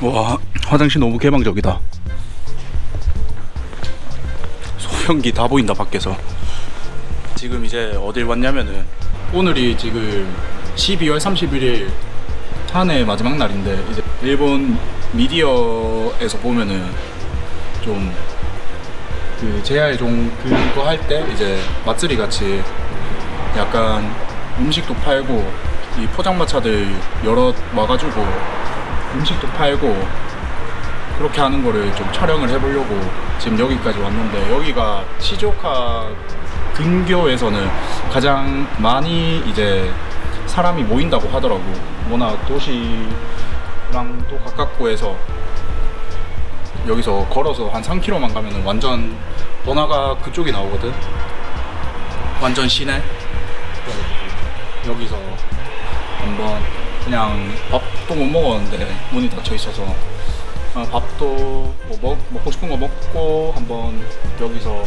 와 화장실 너무 개방적이다. 소변기 다 보인다 밖에서. 지금 이제 어딜 왔냐면은 오늘이 지금 12월 31일 한 해 마지막 날인데 이제 일본 미디어에서 보면은 좀그 JR 종 그거 할 때 이제 맛들이 같이 약간 음식도 팔고 이 포장마차들 여러 와가지고 음식도 팔고 그렇게 하는 거를 좀 촬영을 해보려고 지금 여기까지 왔는데 여기가 시조카 근교에서는 가장 많이 이제 사람이 모인다고 하더라고. 워낙 도시랑 또 가깝고 해서 여기서 걸어서 한 3km만 가면은 완전 번화가 그쪽이 나오거든. 완전 시내. 여기서 한번 그냥 밥도 못 먹었는데 문이 닫혀 있어서 어, 밥도 뭐 먹, 먹고 싶은 거 먹고 한번 여기서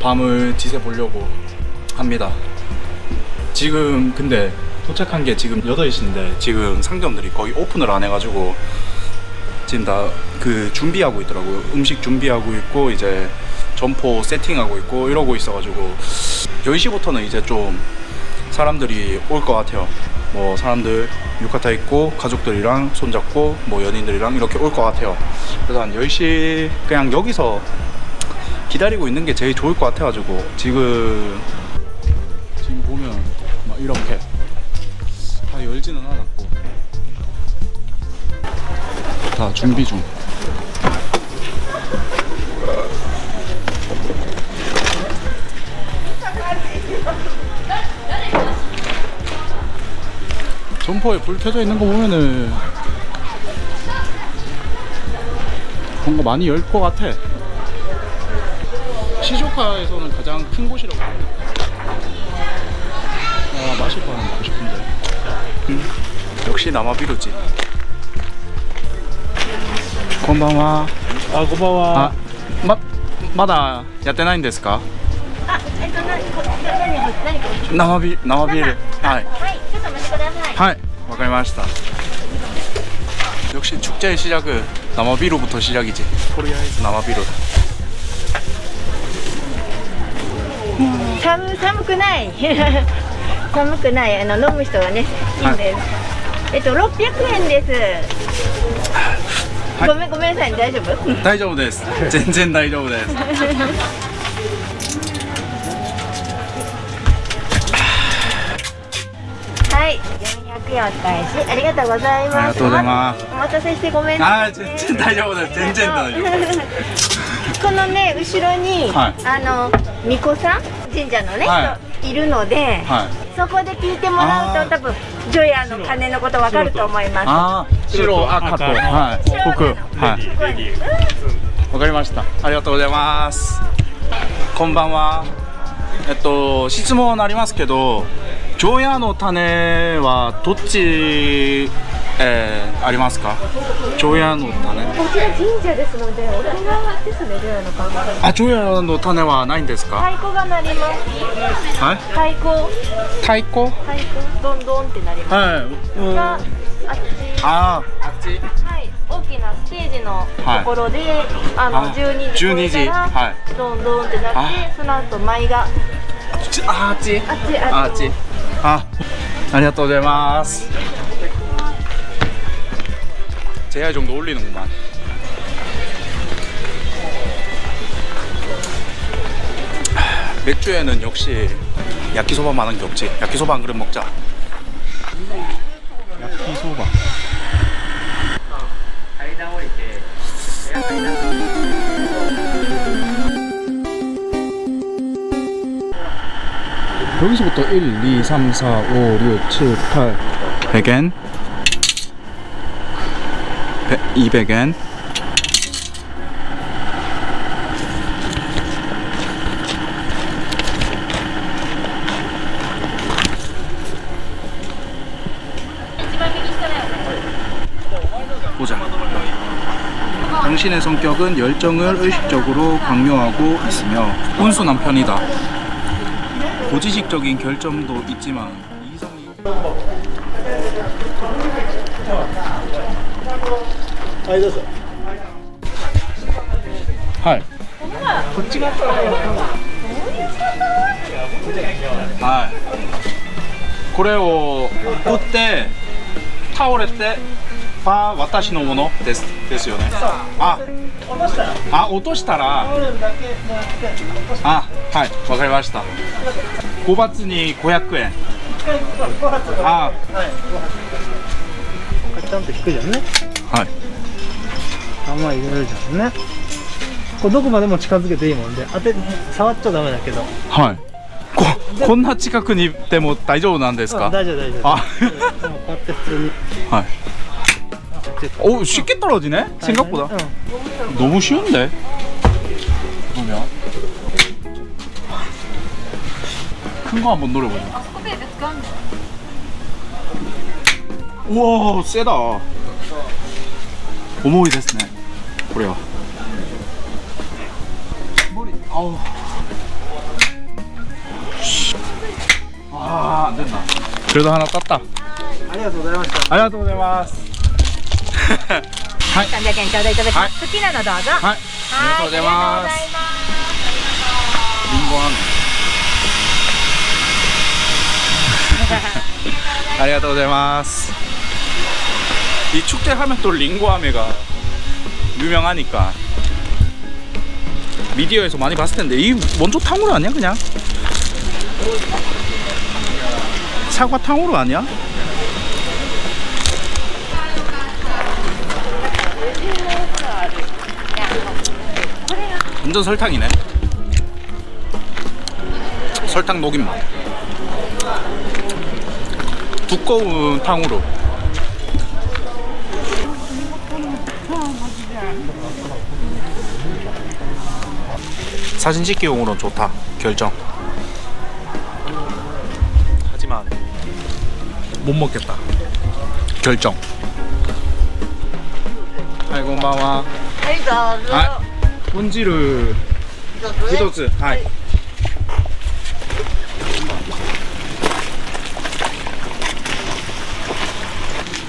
밤을 지새 보려고 합니다. 지금 근데 도착한 게 지금 8시인데 지금 상점들이 거의 오픈을 안 해가지고 지금 다 그 준비하고 있더라고요. 음식 준비하고 있고 이제 점포 세팅하고 있고 이러고 있어가지고 10시부터는 이제 좀 사람들이 올 것 같아요. 뭐 사람들 유카타 입고 가족들이랑 손잡고 뭐 연인들이랑 이렇게 올 것 같아요. 그래서 한 10시 그냥 여기서 기다리고 있는 게 제일 좋을 것 같아가지고 지금 지금 보면 막 이렇게 다 열지는 않았고 다 준비 중. 점퍼에 불 켜져 있는 거 보면은 뭔가 많이 열 것 같아. 시조카에서는 가장 큰 곳이라고 합니다. 아, 마실 거 하나 먹고 싶은데. 음, 역시 남아비루지. こんばんは。あ、こんばんは。あ、ま、まだやってないんですかあ、えっと、な、こ何が、何か。生ビ生ビール。はい。はい、ちょっとお待ちください。 하이, わかりました. 역시 축제의 시작은 남아비루부터 시작이지. 코리아에서 남아비루다. 寒、寒くない。寒くない、あの、飲む人がね、いいんです。えっと、六百円です。はいごめん、ごめんなさい、大丈夫。大丈夫です。全然大丈夫です。はい、 四百円お返し、ありがとうございます。ありがとうございますお待たせしてごめんなさい。あー、全然大丈夫です。全然大丈夫。このね後ろに、はいあの巫女さん神社のね、は人いるので、はい。そこで聞いてもらうと多分ジョヤの鐘のことわかると思います。あー、白、赤と、はい、僕、はい。わかりました。ありがとうございます。こんばんは。えっと質問ありますけど、常夜の種はどっち、えー、ありますか？常夜の種。こちら神社ですので沖縄ですねジョヤの看板。あ、常夜の種はないんですか？太鼓が鳴ります。はい。太鼓太鼓？太鼓どんどんってなります。はい。うんがあっちあー、あっち。はい大きなステージのところで、あのあ12時12時はいどんどんってなあってその後舞があっち。あっち。あっちあっち。 あ、ありがとうございます。제알 정도 올리는구만. 하, 맥주에는 역시 야키소바만한 게 없지. 야키소바 한 그릇 먹자. 여기서부터 1, 2, 3, 4, 5, 6, 7, 8 100엔? 200엔? 보자. 당신의 성격은 열정을 의식적으로 강요하고 있으며 온순한 편이다 고지식적인 결점도 있지만 이성이 はいどうぞはいこっち側からはいこれを打って倒れては私のものですですよねあ落としたらあ 落としたら倒れるだけのやつ落としたあはいわかりました5月に500円一回5発5発あはい5発ちゃんと引くじゃんねはい玉入れるじゃんねこれどこまでも近づけていいもんで当て触っちゃダメだけどはいここんな近くにいても大丈夫なんですかうん大丈夫大丈夫あもうこうやって普通に 아. 오 쉽게 떨어지네 생각보다 응. 너무 쉬운데 큰 거 한번 노려보자 우와 세다 오모이 됐네 그래요 머리 아우 아 안된다 그래도 하나 땄다 ありがとうございました 아리가토고자이마스 300円ちょうどいただきます、好きなのどうぞはい、ありがとうございます。リンゴ飴。 ありがとうございます. 이 축제 하면 또 링고 아메가 유명하니까 미디어에서 많이 봤을 텐데 이 원조 탕후루 아니야 그냥? 사과 탕후루 아니야? 완전 설탕이네. 설탕 녹인 맛. 두꺼운 탕후루. 사진 찍기용으로는 좋다. 결정. 하지만 못 먹겠다. 결정. 아이고 마와. はいどうぞ、はい。豚汁一つ。はい。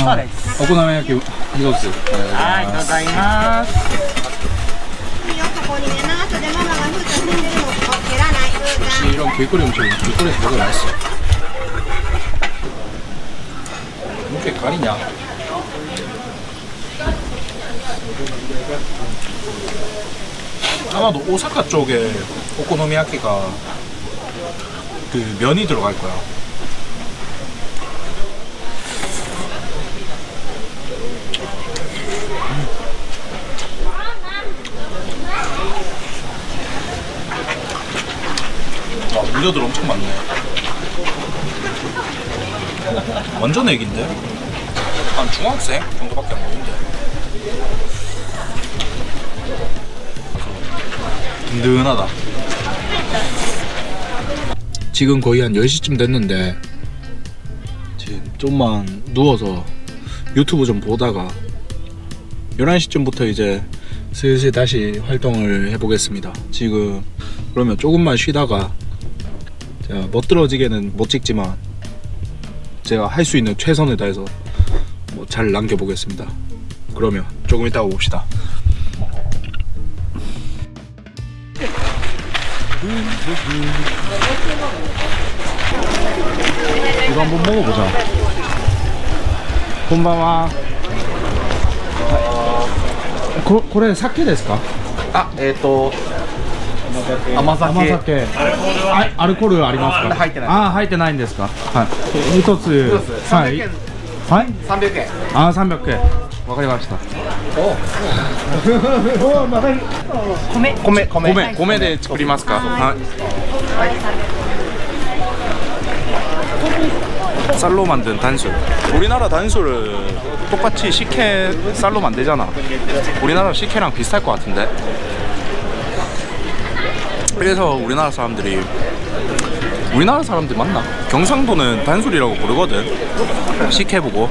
아, 오코노미야키 히도스. はいございますいいよそこにねな後でママがふーちゃん死んでるの蹴らないふーちゃん 역시 이런 길거리 음식은 길거리에서 먹어야 맛있어. 이렇게 가리냐? 아마도 오사카 쪽에 오코노미야키가 그 면이 들어갈 거야. 와, 물려들 엄청 많네. 완전 애기인데? 한 중학생 정도밖에 안 보이는데. 든든하다. 지금 거의 한 10시쯤 됐는데, 지금 좀만 누워서 유튜브 좀 보다가 11시쯤부터 이제 슬슬 다시 활동을 해보겠습니다. 지금 그러면 조금만 쉬다가 제가 멋들어지게는 못 찍지만 제가 할 수 있는 최선을 다해서 뭐 잘 남겨보겠습니다. 그러면 조금 이따가 봅시다. 이거 한번 먹어보자. 곤방와. 고, これ酒ですか？あ、えっ、と甘酒。甘酒。あアルコールありますか？入ってない。あー入ってないんですか？はい。一つつはい。300円。はい。300円。あー300円。わかりました。米米 米。米米で作りますか？はい 쌀로 만든 단술. 우리나라 단술을 똑같이 식혜 쌀로 만들잖아. 우리나라 식혜랑 비슷할 것 같은데. 그래서 우리나라 사람들이 우리나라 사람들 맞나? 경상도는 단술이라고 부르거든. 식혜 보고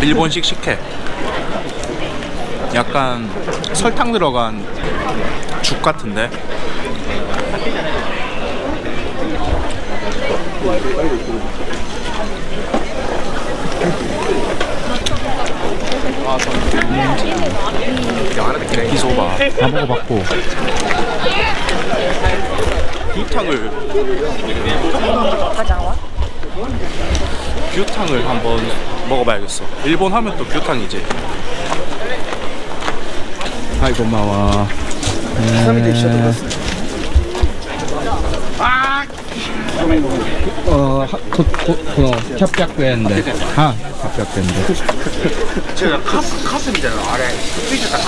일본식 식혜. 약간 설탕 들어간 죽 같은데. 아, 음, 비소바 다 먹어봤고 뷰탕을 뷰탕을 한번 먹어봐야겠어. 일본 하면 또 뷰탕이지. 아이고 마와 사람이 되시죠 ごめんごめこの800円で800円で違うなカスみたいなあれついてたよ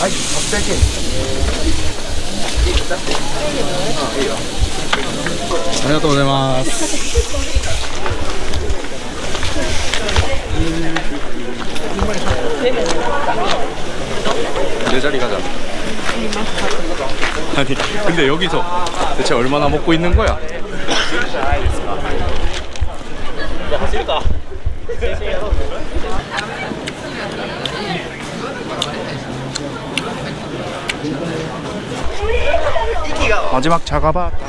はい。 違うよはい800円 안녕하세요 고자이마스 내 자리 가자. 아니 근데 여기서 대체 얼마나 먹고 있는 거야? 마지막 작아봐.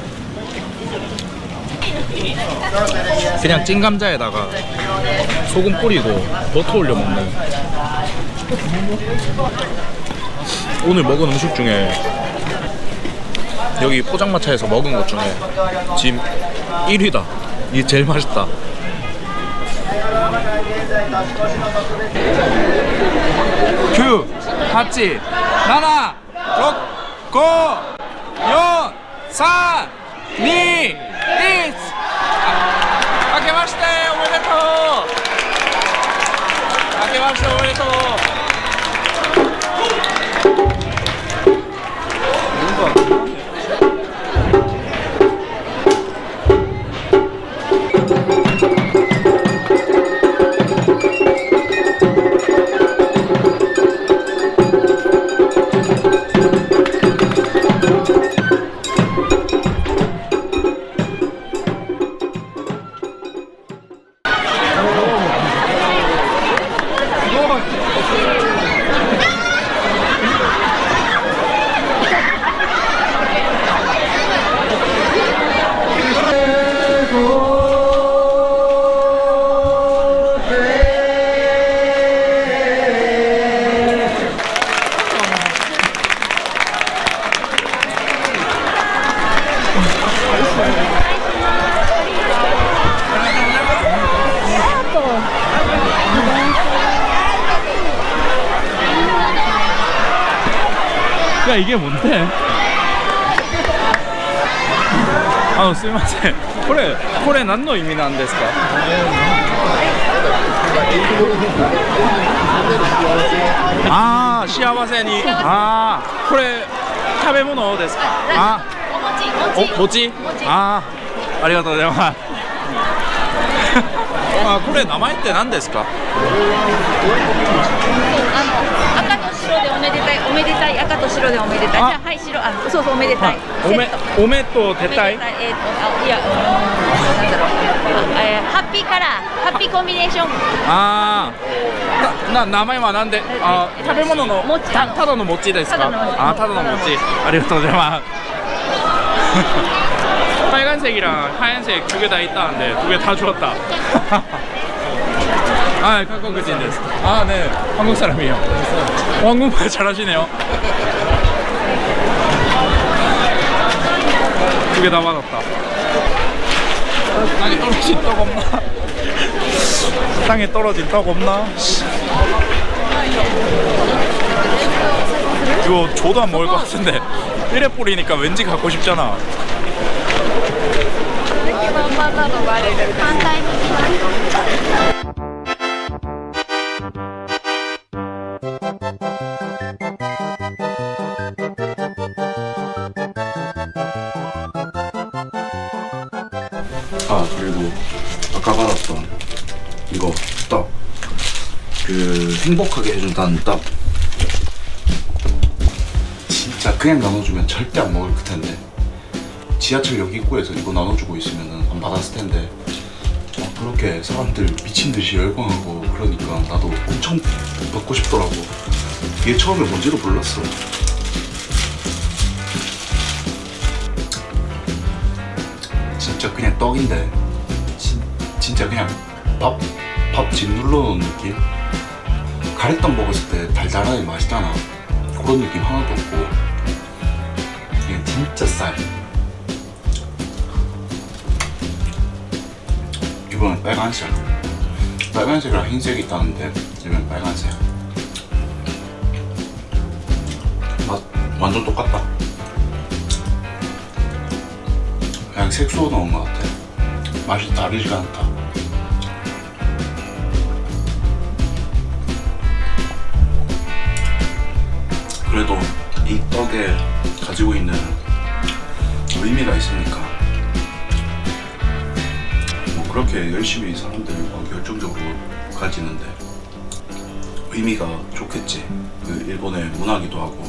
그냥 찐 감자에다가 소금 뿌리고 버터 올려 먹는 오늘 먹은 음식 중에 여기 포장마차에서 먹은 것 중에 지금 1위다. 이게 제일 맛있다. 큐, 하치, 나나, 록, 고, 연, 사, 니. 아, 아케마시테 오메데토. 아케마시테 오메데 토. 야 이게 뭔데? 아, すみません。これこれ何の意味なんですか？ああ、幸せに。ああ、これ食べ物ですか？あ、お餅。ああ、ありがとうございます。あ、これ名前って何ですか？赤と白 でおめでたいおめでたい赤と白でおめでたいじゃあはい白あそうそうおめでたいおめセットおめとおめでた撤退い。えっ、とあいやうーんなんだろうあえーハッピーカラーハッピーコンビネーションああ、な、な名前はなんで、あ、食べ物の餅たただの餅ですか。ただの餅あ、ただの餅。ありがとうございます。 빨간색이랑 하얀색 두 개 다 있다는데 두 개 다 주었다. 아, 한국인 데스. 아, 네. 한국 사람이에요. 어, 한국말 잘하시네요. 두 개 다 받았다. 땅에 떨어진 떡 없나? 땅에 떨어진 떡 없나? 씨. 이거 줘도 안 먹을 것 같은데 이래 뿌리니까 왠지 갖고 싶잖아. まんまなのバレる反対に아 그리고 아까 받았던 이거 떡그 행복하게 해준다는 떡 진짜 그냥 나눠주면 절대 안 먹을 그 텐데. 지하철역 입구에서 이거 나눠주고 있으면 안 받았을 텐데. 막 그렇게 사람들 미친 듯이 열광하고 그러니까 나도 엄청 받고 싶더라고. 이게 처음에 뭔지도 몰랐어 진짜 그냥 떡인데. 진, 진짜 그냥 밥, 밥 짓눌러 놓은 느낌? 가래떡 먹었을 때 달달하게 맛있잖아. 그런 느낌 하나도 없고. 그냥 진짜 쌀. 이번엔 빨간색. 빨간색이랑 흰색이 있다는데 이번엔 빨간색. 맛 완전 똑같다 그냥 색소 넣은 것 같아. 맛이 다르지가 않다. 그래도 이 떡에 가지고 있는 의미가 있으니까 뭐 그렇게 열심히 사람들이 막 열정적으로 가지는데 의미가 좋겠지. 그 일본의 문화기도 하고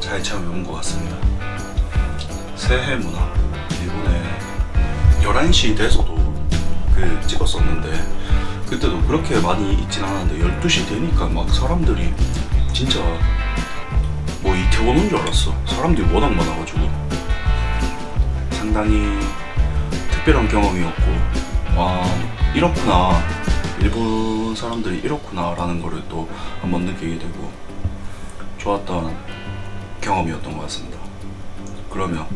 잘 체험해본 것 같습니다. 새해 문화. 일본에 11시 돼서도 그 찍었었는데 그때도 그렇게 많이 있진 않았는데 12시 되니까 막 사람들이 진짜 뭐 이태원 온 줄 알았어. 사람들이 워낙 많아가지고. 상당히 특별한 경험이었고 와 이렇구나. 일본 사람들이 이렇구나 라는 거를 또 한번 느끼게 되고 좋았던 경험이었던 것 같습니다. 그러면